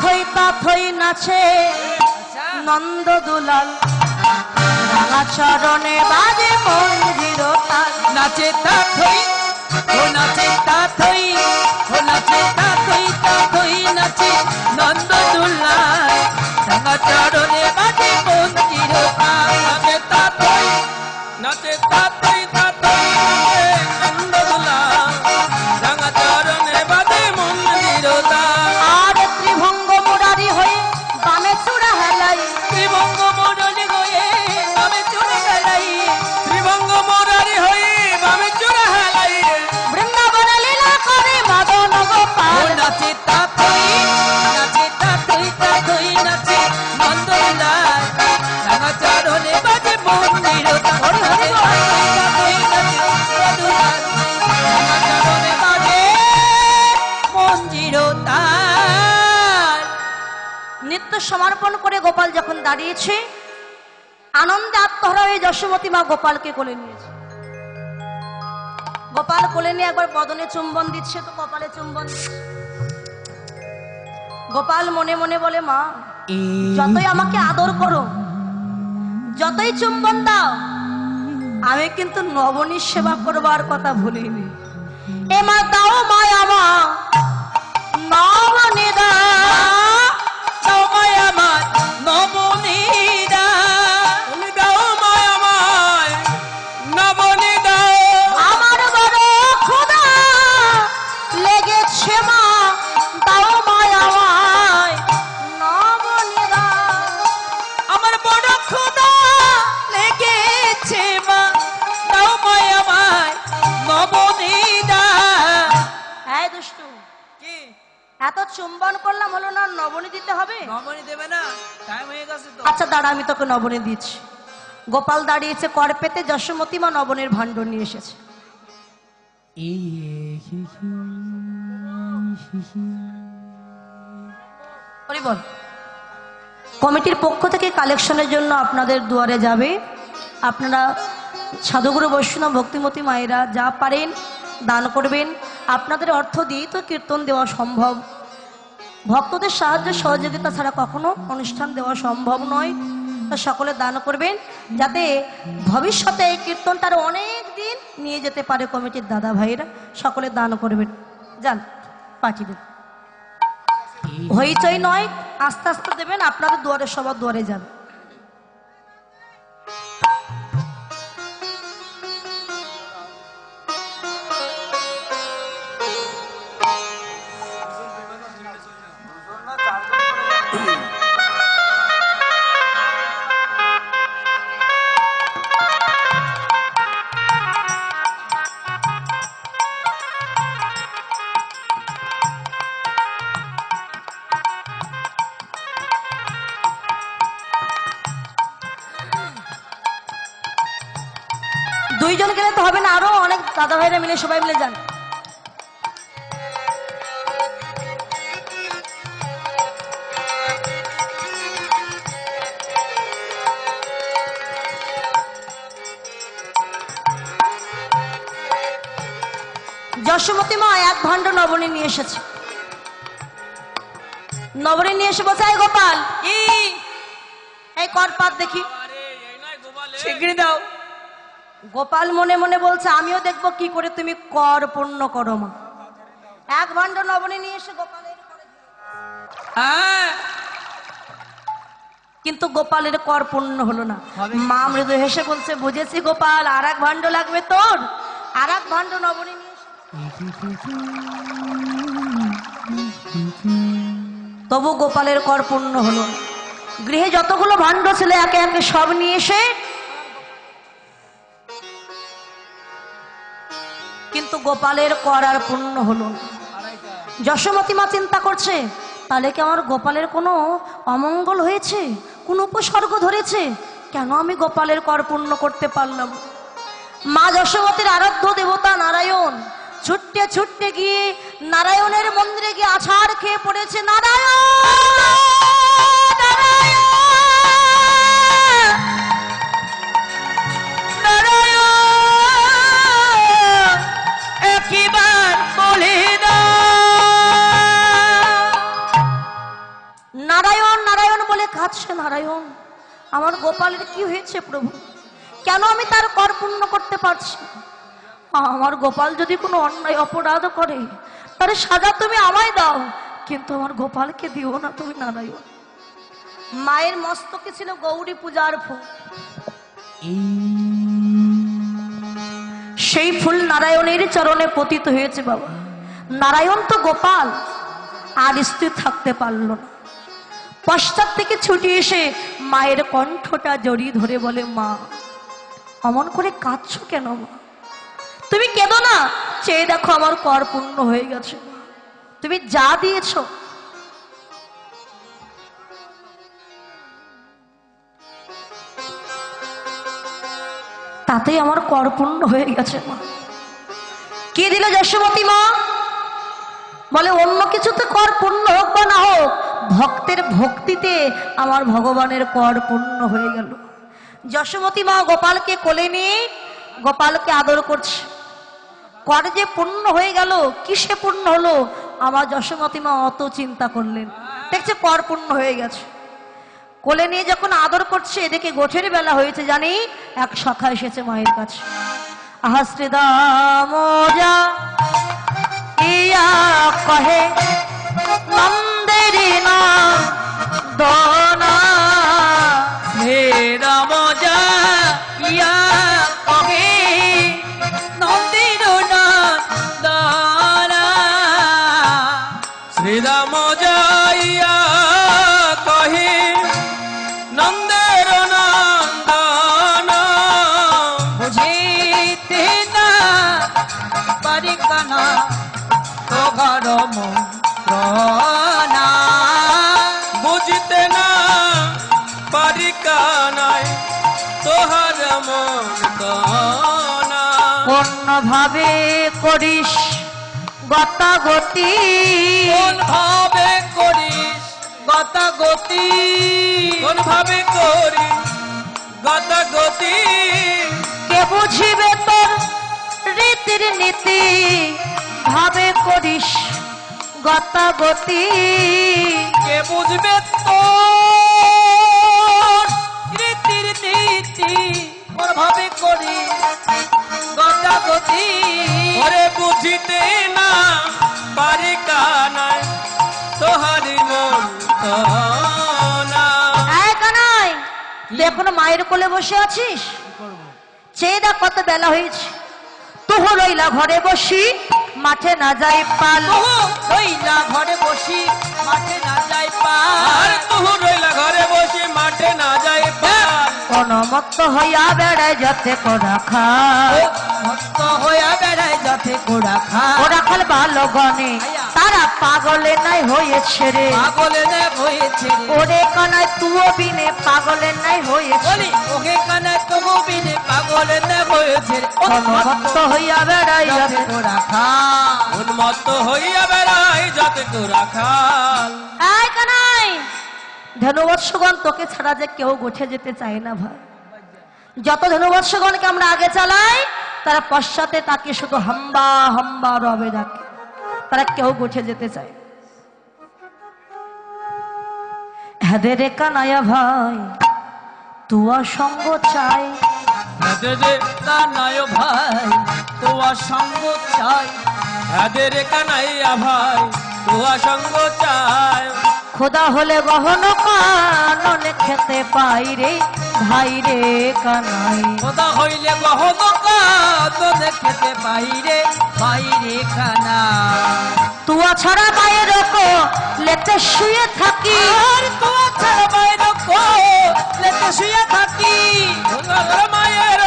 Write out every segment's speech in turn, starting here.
থই তা থই নাচে। নন্দ দুলাল, রাঙা চরণে বাজে মন্দির নাচে তা থই ও নাচে তা ও নাচে তা থই তা নাচে। নন্দ দুলাল, রাঙা চরণে বাজে মন্দির নাচে তা থই নাচে তা থই তা দাঁড়িয়েছে। আনন্দে আত্মহরা হয়ে যশোমতী মা গোপালকে কোলে নিয়েছে। গোপাল কোলে নিয়ে একবার বদনে চুম্বন দিচ্ছে তো কপালে চুম্বন গোপাল মনে মনে বলে, মা, যতই আমাকে আদর করো, যতই চুম্বন দাও, আমি কিন্তু নবনীর সেবা করবার কথা ভুলিনি। এ মা, দাও মায়া মা। চুম্বন করলাম হলো না নবনী দিতে হবে? নবনী দেবে না টাইম হয়ে গেছে তো। আচ্ছা দাঁড়া আমি তোকে নবনী দিচ্ছি। গোপাল দাঁড়িয়েছে কর পেতে যশোমতী মা নবনের ভাণ্ড নিয়ে এসেছে। বল কমিটির পক্ষ থেকে কালেকশনের জন্য আপনাদের দুয়ারে যাবে। আপনারা সাধুগুরু বৈষ্ণব ভক্তিমতী মায়েরা যা পারেন দান করবেন। আপনাদের অর্থ দিয়েই তো কীর্তন দেওয়া সম্ভব। ভক্তদের সাহায্য সহযোগিতা ছাড়া কখনো অনুষ্ঠান দেওয়া সম্ভব নয়। তা সকলে দান করবেন যাতে ভবিষ্যতে এই কীর্তনটা আরও অনেক দিন নিয়ে যেতে পারে কমিটির দাদা ভাইরা সকলে দান করবেন। যান পাঠিয়ে দেন। হইচই নয় আস্তে আস্তে দেবেন আপনাদের দুয়ারে সবার দুয়ারে যান। দুইজন গেলে তো হবে না আরও অনেক দাদা ভাইরা মিলে সবাই মিলে যান। যশোমতী মা এক ভাণ্ড নবনী নিয়ে এসেছে। নবনী নিয়ে এসে "এই গোপাল এই কর পাত দেখি। শিগগিরি দাও। গোপাল মনে মনে বলছে আমিও দেখব কি করে তুমি কর পূর্ণ করো মা। এক ভাণ্ড নবনী নিয়ে এসে গোপালের হ্যাঁ। কিন্তু গোপালের কর পূর্ণ হলো না। মা মৃদু হেসে বলছে বুঝেছি গোপাল আর এক ভাণ্ড লাগবে তোর। আর এক ভাণ্ড নবনী নিয়ে তবু গোপালের কর পূর্ণ হলো না। গৃহে যতগুলো ভাণ্ড ছিল একে একে সব নিয়ে এসে কিন্তু গোপালের কর আর পূর্ণ হলো। যশোমতী মা চিন্তা করছে, তাহলে কি আমার গোপালের কোনো অমঙ্গল হয়েছে কোন উপসর্গ ধরেছে কেন আমি গোপালের কর পূর্ণ করতে পারলাম মা যশোমতীর আরাধ্য দেবতা নারায়ণ, ছুটতে ছুটতে গিয়ে নারায়ণের মন্দিরে গিয়ে আছাড় খেয়ে পড়েছে নারায়ণ! গোপালের কি হয়েছে প্রভু? কেন আমি তার কর পূর্ণ করতে পারছি আমার গোপাল যদি কোনো অন্যায়, অপরাধ করে, তার সাজা তুমি আমায় দাও। কিন্তু আমার গোপালকে দিও না, তুমি নারায়ণ। মায়ের মস্তকে ছিল গৌরী পূজার ফুল। সেই ফুল নারায়ণের চরণে পতিত হয়েছে বাবা। নারায়ণ তো গোপাল, আর স্থির থাকতে পারল না। পশ্চাৎ থেকে ছুটি এসে মায়ের কণ্ঠটা জড়িয়ে ধরে বলে, মা, অমন করে কাঁদছো কেন মা? তুমি কেঁদো না, চেয়ে দেখো আমার কর পূর্ণ হয়ে গেছে তুমি যা দিয়েছ, তাতেই আমার কর পূর্ণ হয়ে গেছে মা। কে দিল যশোমতী মা? বলে, অন্য কিছুতে কর পূর্ণ হোক বা না হোক ভক্তের ভক্তিতে আমার ভগবানের কর পূর্ণ হয়ে গেল। যশোমতী মা গোপালকে কোলে নিয়ে গোপালকে আদর করছে। কর যে পূর্ণ হয়ে গেল, কিসে পূর্ণ হলো, আমার যশোমতী মা অত চিন্তা করলেন। দেখছে কর পূর্ণ হয়ে গেছে। কোলে নিয়ে যখন আদর করছে, এদিকে গোঠের বেলা হয়েছে জানি, এক সখা এসেছে মায়ের কাছে। আহাস্তে দামোজা ইয়া কহে নন্দেরি না। দনা বুঝতে না পারি কানাই তোহার মন্ত্রণা কোন। ভাবে করিস গতাগতি। ভাবে করিস গতাগতি? কোন ভাবে করিস গতাগতি? কে বুঝিবে তোর রীতির নীতি? ভাবে করিস গতাগতি। কে বুঝবে তো? রীতির নীতি কোন ভাবে করিস গতাগতি। ওরে বুঝিতে না পারি কানাই তোহারি মন তুই এখনও মায়ের কোলে বসে আছিস? চেয়ে দেখ কত বেলা হয়েছে। তুহু রইলা ঘরে বসি। মাঠে না যাই পাল। রইলা ঘরে বসি মাঠে না যাই পাল। তুহু রইলা ঘরে বসি মাঠে না যাই পাল। কোন মত্ত হইয়া বেড়ায় যাতে কোড়া খা মস্ত হইয়া বেড়ায় যাতে কোড়া খা কোড়া খাল ভালো গনে তারা পাগলে নাই হয়েছে রে। পাগলে নে হয়েছে। ওরে কানায় তুও বিনে পাগলে নাই হয়েছে। বলি ওকে কানে তবু বিনে পাগলে নে হয়েছে। রে। কোন মত্ত হইয়া বেড়ায় যাতে যাতে গোড়া উন্মত্ত হইয়া বেড়ায় যাতে গোড়া খাল। এই কানাই! ধনুবৎসগণ তোকে ছাড়া যে কেউ গোঠে যেতে চায় না ভাই। যত ধনুবৎসগণকে আমরা আগে চালাই তারা পশ্চাতে তাকে শুধু হাম্বা হাম্বা রবে ডাকে। তারা কেউ গোঠে যেতে চায় না। হ্যাঁ রে কানায়া ভাই তুয়া সঙ্গ চাই। হাদের কানায় ভাই তোয়া সঙ্গ চাই। হাদের কানাইয়া ভাই তোয়া সঙ্গ চাই। খোদা হলে গহন কানন খেতে পাই রে ভাই রে কানাই। খোদা হইলে গহন তো দেখতে বাইরে বাইরে কানা তুয়া ছাড়া মায়ের লেতে শুয়ে থাকি। আর তোয়া ছাড়া কো লেতে শুয়ে থাকি। মায়ের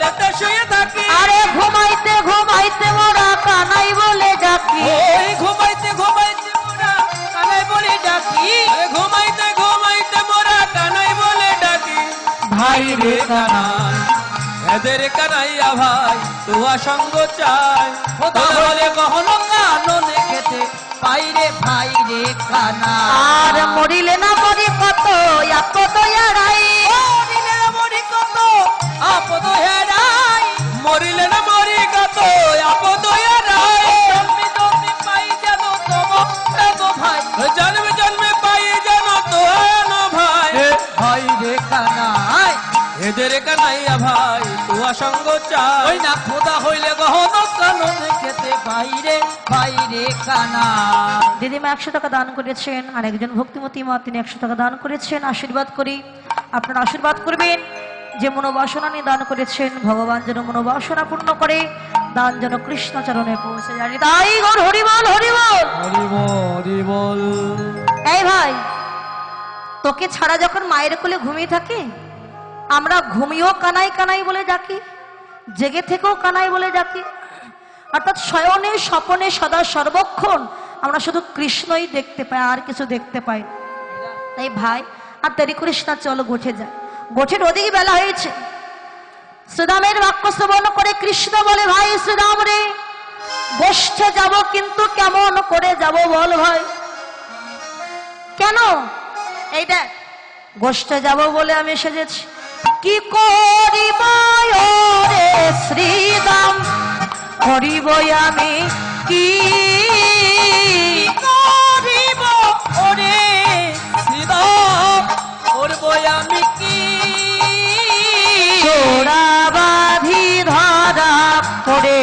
লেতে শুয়ে থাকি। আরে ঘুমাইতে ঘুমাইতে মোরা কানাই বলে ডাকি। ঘুমাইতে ঘুমাইতে মোরা কানাই বলে ডাকি। ঘুমাইতে ঘুমাইতে মোরা কানাই বলে ডাকি। ভাই রে কানাই এদের কানাইয়া ভাই তোয়া সঙ্গ চাই। তাহলে কখনো কাননে পাই রে রে খানা আর মরিলে না মরি কত আপদ এড়াই মরিলে না মরি কত আপদ এড়াই মরিলে না মরি কত আপদ এড়াই জন্মে জন্মে পাই যেন তো ভাই। জন্মে জন্মে পাই যেন তো ভাই। ভাই রে খানা এদের কানাইয়া ভাই তোয়া সঙ্গ চাই। না খোদা হইলে গহন কাননে খেতে বাইরে বাইরে কানা দিদিমা একশো টাকা দান করেছেন আর একজন ভক্তিমতী মা তিনি একশো টাকা দান করেছেন আশীর্বাদ করি। আপনারা আশীর্বাদ করবেন যে মনোবাসনা নিয়ে দান করেছেন ভগবান যেন মনোবাসনা পূর্ণ করে দান যেন কৃষ্ণ চরণে পৌঁছে যায়। তাই গর হরিবল হরিবল হরিবল এই ভাই তোকে ছাড়া যখন মায়ের কোলে ঘুমিয়ে থাকে আমরা ঘুমিয়েও কানাই কানাই বলে ডাকি জেগে থেকেও কানাই বলে ডাকি। অর্থাৎ শয়নে, স্বপনে সদা সর্বক্ষণ আমরা শুধু কৃষ্ণই দেখতে পাই, আর কিছু দেখতে পাই। তাই ভাই, আর দেরি করিস না, চলো গোঠে যায় গোঠের ওদিকে বেলা হয়েছে। সুদামের বাক্য শ্রবণ করে কৃষ্ণ বলে, ভাই সুদাম রে গোষ্ঠে যাব কিন্তু কেমন করে যাব বল ভাই। কেন? এই দেখ গোষ্ঠে যাব বলে আমি সেজেছি। কি করিব রে শ্রীরাম করিব আমি কি? করিব ওরে আমি কি? চোরা বাধি ধরা পড়ে